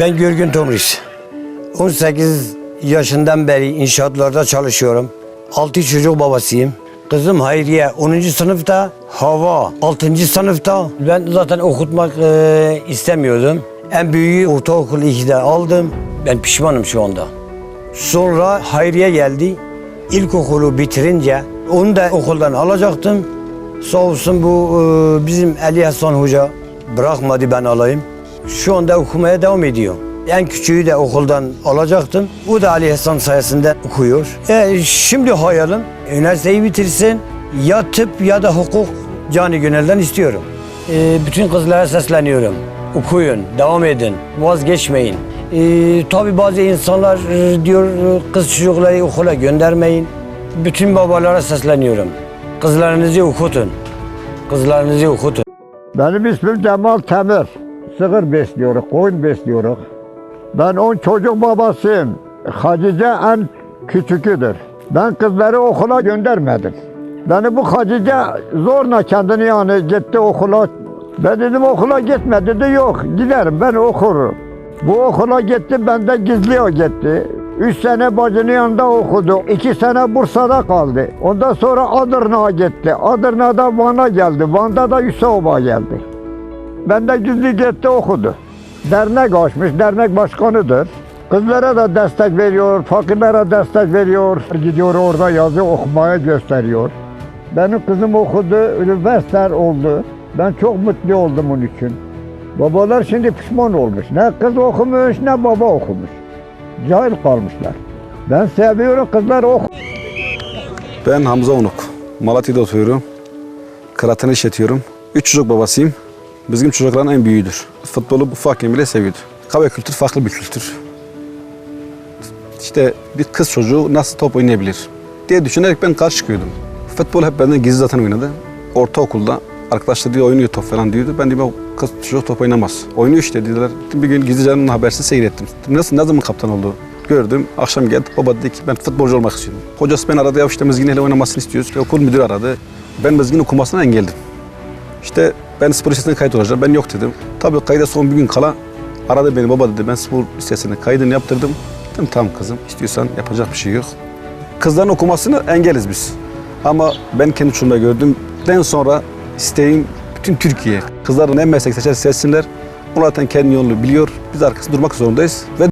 Ben Görgün Tomris. 18 yaşından beri inşaatlarda çalışıyorum. 6 çocuk babasıyım. Kızım Hayriye 10. sınıfta, Hava 6. sınıfta. Ben zaten okutmak e, istemiyordum. En büyüğü ortaokul 2'de aldım. Ben pişmanım şu anda. Sonra Hayriye geldi. İlkokulu bitirince onu da okuldan alacaktım. Sağ olsun bu e, bizim Ali Hasan Hoca bırakmadı ben alayım. Şu anda okumaya devam ediyor. En küçüğü de okuldan alacaktım. O da Ali Hasan sayesinde okuyor. E, şimdi hayalim üniversiteyi bitirsin. Ya tıp ya da hukuk cani gönülden istiyorum. E, bütün kızlara sesleniyorum. Okuyun, devam edin, vazgeçmeyin. E, tabii bazı insanlar e, diyor kız çocukları okula göndermeyin. Bütün babalara sesleniyorum. Kızlarınızı okutun. Kızlarınızı okutun. Benim ismim Cemal Temir. Sığır besliyoruz, koyun besliyoruz. Ben on çocuk babasıyım. Hatice en küçüküdür. Ben kızları okula göndermedim. Beni bu Hatice zorla kendini yani gitti okula. Ben dedim okula gitme dedi yok giderim ben okurum. Bu okula gitti benden gizli o gitti. Üç sene bacının yanında okudu. iki sene Bursa'da kaldı. Ondan sonra Adırna'ya gitti. Adırna'da Van'a geldi. Van'da da Hüseyin'a geldi. Ben de gizli gitti okudu. Dernek açmış, dernek başkanıdır. Kızlara da destek veriyor, fakirlere destek veriyor. Gidiyor orada yazı okumaya gösteriyor. Benim kızım okudu, üniversiteler oldu. Ben çok mutlu oldum onun için. Babalar şimdi pişman olmuş. Ne kız okumuş ne baba okumuş. Cahil kalmışlar. Ben seviyorum kızlar oku. Ben Hamza Onuk. Malatya'da oturuyorum. Kıraathanı işletiyorum. Üç çocuk babasıyım. Bizim çocukların en büyüğüdür. Futbolu bu fakken bile seviyordu. Kahve kültür farklı bir kültür. İşte bir kız çocuğu nasıl top oynayabilir diye düşünerek ben karşı çıkıyordum. Futbol hep benden gizli zaten oynadı. Ortaokulda arkadaşlar diyor oynuyor top falan diyordu. Ben o kız çocuk top oynamaz. Oynuyor işte dediler. Bir gün gizlice onun habersiz seyrettim. Nasıl, ne zaman kaptan oldu? Gördüm. Akşam geldi. Baba dedi ki ben futbolcu olmak istiyorum. Hocası beni aradı. Ya işte Mezgin oynamasını istiyoruz. Okul müdürü aradı. Ben Mezgin okumasına engelledim. İşte ben spor listesine kayıt olacağım. Ben yok dedim. Tabii kayda son bir gün kala aradı beni. Baba dedi ben spor listesine kaydını yaptırdım. Dedim tamam kızım istiyorsan yapacak bir şey yok. Kızların okumasını engeliz biz. Ama ben kendi çocuğumda gördümden sonra isteğim bütün Türkiye. Kızların ne meslek seçer seçsinler. Onlar zaten kendi yolunu biliyor. Biz arkasında durmak zorundayız. Ve